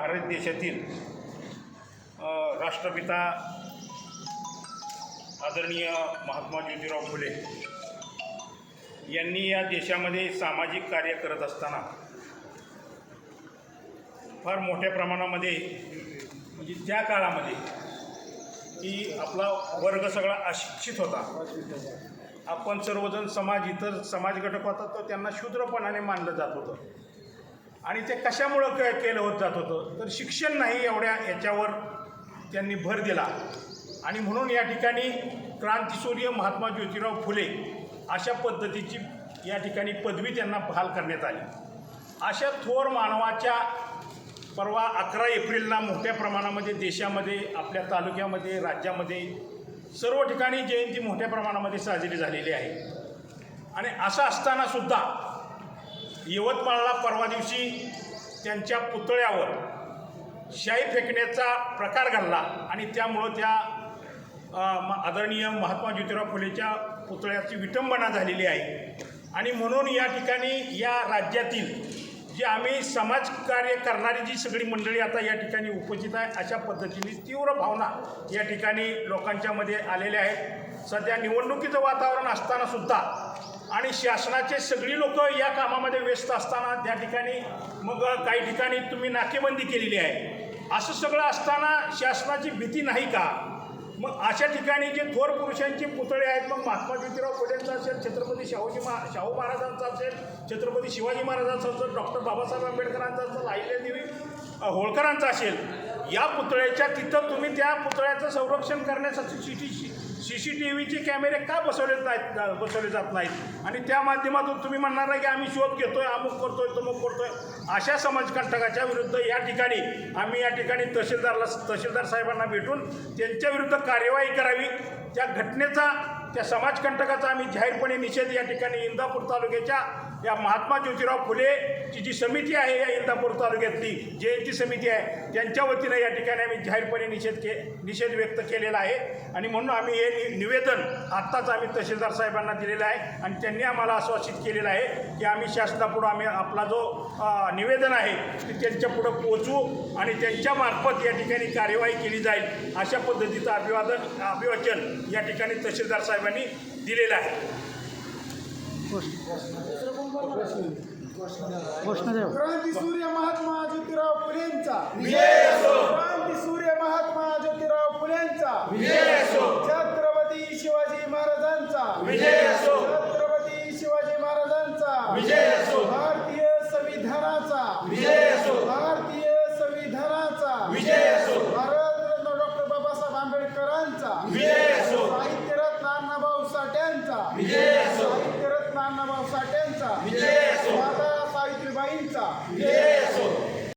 भारत देशातील राष्ट्रपिता आदरणीय महात्मा ज्योतिराव फुले यांनी या देशामध्ये सामाजिक कार्य करत असताना फार मोठ्या प्रमाणामध्ये म्हणजे त्या काळामध्ये की आपला वर्ग सगळा अशिक्षित होता. आपण सर्वजण समाज इतर समाज घटक होता तर त्यांना शूद्रपणाने मानलं जात होतं. आणि ते कशामुळं क केलं होत जात होतं? तर शिक्षण नाही एवढ्या याच्यावर त्यांनी भर दिला. आणि म्हणून या ठिकाणी क्रांतिसूर्य महात्मा ज्योतिराव फुले अशा पद्धतीची या ठिकाणी पदवी त्यांना बहाल करण्यात आली. अशा थोर मानवाच्या परवा अकरा एप्रिलला मोठ्या प्रमाणामध्ये देशामध्ये आपल्या तालुक्यामध्ये राज्यामध्ये सर्व ठिकाणी जयंती मोठ्या प्रमाणामध्ये साजरी झालेली आहे. आणि असं असतानासुद्धा यवतमाळला परवा दिवशी त्यांच्या पुतळ्यावर शाई फेकण्याचा प्रकार घडला आणि त्यामुळं त्या म- आदरणीय महात्मा ज्योतिराव फुलेच्या पुतळ्याची विटंबना झालेली आहे. आणि म्हणून या ठिकाणी या राज्यातील जे आम्ही समाजकार्य करणारी जी सगळी मंडळी आता या ठिकाणी उपस्थित आहे अशा पद्धतीने तीव्र भावना या ठिकाणी लोकांच्यामध्ये आलेल्या आहेत. सध्या निवडणुकीचं वातावरण असतानासुद्धा आणि शासनाचे सगळी लोक या कामामध्ये व्यस्त असताना त्या ठिकाणी मग काही ठिकाणी तुम्ही नाकेबंदी केलेली आहे. असं सगळं असताना शासनाची भीती नाही का? मग अशा ठिकाणी जे थोर पुरुषांचे पुतळे आहेत मग महात्मा ज्योतिराव फुलेंचा असेल छत्रपती शाहूजी महा शाहू महाराजांचा असेल छत्रपती शिवाजी महाराजांचा असेल डॉक्टर बाबासाहेब आंबेडकरांचा असेल अहिल्यादेवी होळकरांचा असेल या पुतळ्याच्या तिथं तुम्ही त्या पुतळ्याचं संरक्षण करण्यासाठी C T C C T व्हीचे कॅमेरे का बसवले नाहीत बसवले जात नाहीत? आणि त्या माध्यमातून तुम्ही म्हणणार नाही की आम्ही शोध घेतोय अमुक करतोय तमुक करतोय. अशा समाजकंटकाच्या विरुद्ध या ठिकाणी आम्ही या ठिकाणी तहसीलदारला तहसीलदार साहेबांना भेटून त्यांच्या विरुद्ध कार्यवाही करावी. त्या घटनेचा त्या समाजकंटकाचा आम्ही जाहीरपणे निषेध या ठिकाणी इंदापूर तालुक्याच्या या महात्मा ज्योतिराव फुलेची जी समिती आहे या इंदापूर तालुक्यातली जयंती समिती आहे त्यांच्या वतीनं या ठिकाणी आम्ही जाहीरपणे निषेध के निषेध व्यक्त केलेला आहे. आणि म्हणून आम्ही हे नि- निवेदन आत्ताच आम्ही तहसीलदार साहेबांना दिलेलं आहे आणि त्यांनी आम्हाला आश्वासित केलेलं आहे की आम्ही शासनापुढं आम्ही आपला जो निवेदन आहे ते त्यांच्या पुढं पोचवू आणि त्यांच्यामार्फत या ठिकाणी कार्यवाही केली जाईल अशा पद्धतीचं अभिवादन अभिवाचन या ठिकाणी तहसीलदार साहेबांनी दिलेलं आहे. क्रांती सूर्य महात्मा ज्योतिराव फुलेंचा. क्रांती सूर्य महात्मा ज्योतिराव फुलेंचा. छत्रपती शिवाजी महाराजांचा. माता सावित्रीबाईंचा. विजय